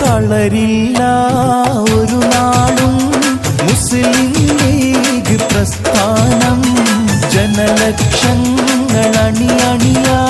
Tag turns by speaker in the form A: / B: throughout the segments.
A: തളരില്ല. ഒരു നാളും മുസ്ലിം ലീഗ് പ്രസ്ഥാനം ജനലക്ഷങ്ങൾ
B: അണിയണിയാ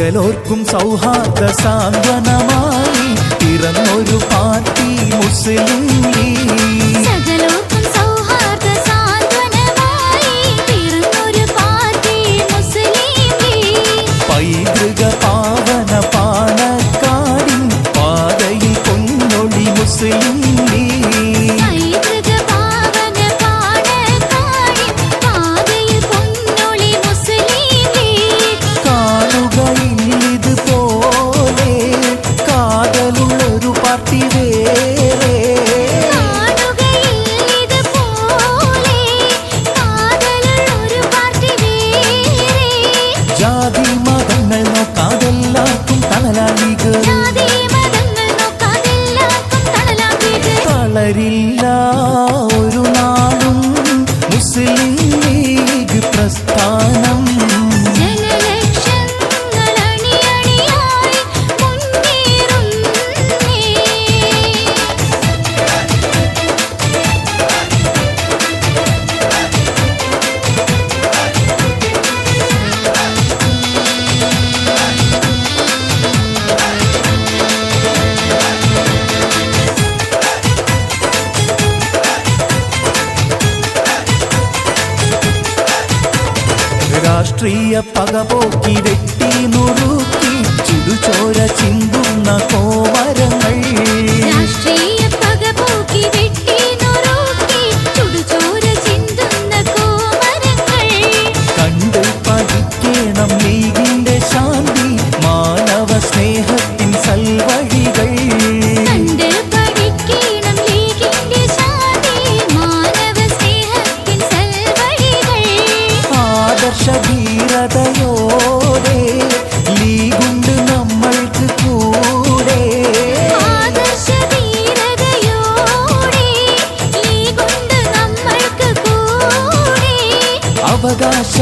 A: പകലോർക്കും സൗഹാർദ്ദ സാന്ത്വനമായി. പിറന്നൊരു പാർട്ടി മുസ്ലിം ലീഗ്. ഒരു നാളും മുസ്ലിം ലീഗ് പ്രസ്ഥാനം രാഷ്ട്രീയ പകപോക്കി വെട്ടി നുറുക്കി ചുടുചോര ചിന്തുന്ന കോമരങ്ങൾ
B: ചിന്തുന്ന കോമരങ്ങൾ
A: കണ്ടു പതിക്കേണം ലീഗിന്റെ ശാന്തി മാനവ സ്നേഹ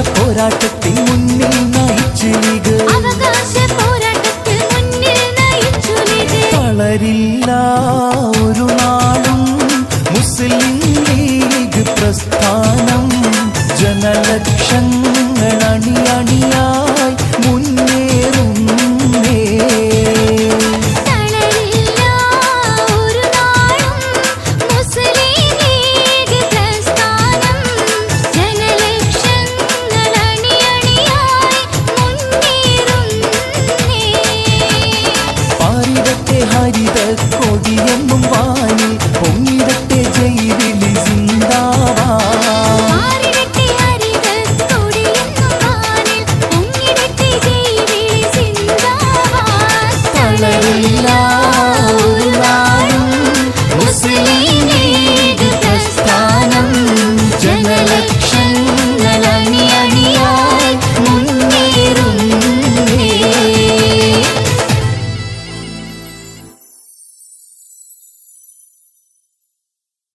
A: പോരാട്ടത്തിൽ മുന്നിൽ
B: മുന്നിൽ
A: ഒരു ഹരിത കൊടി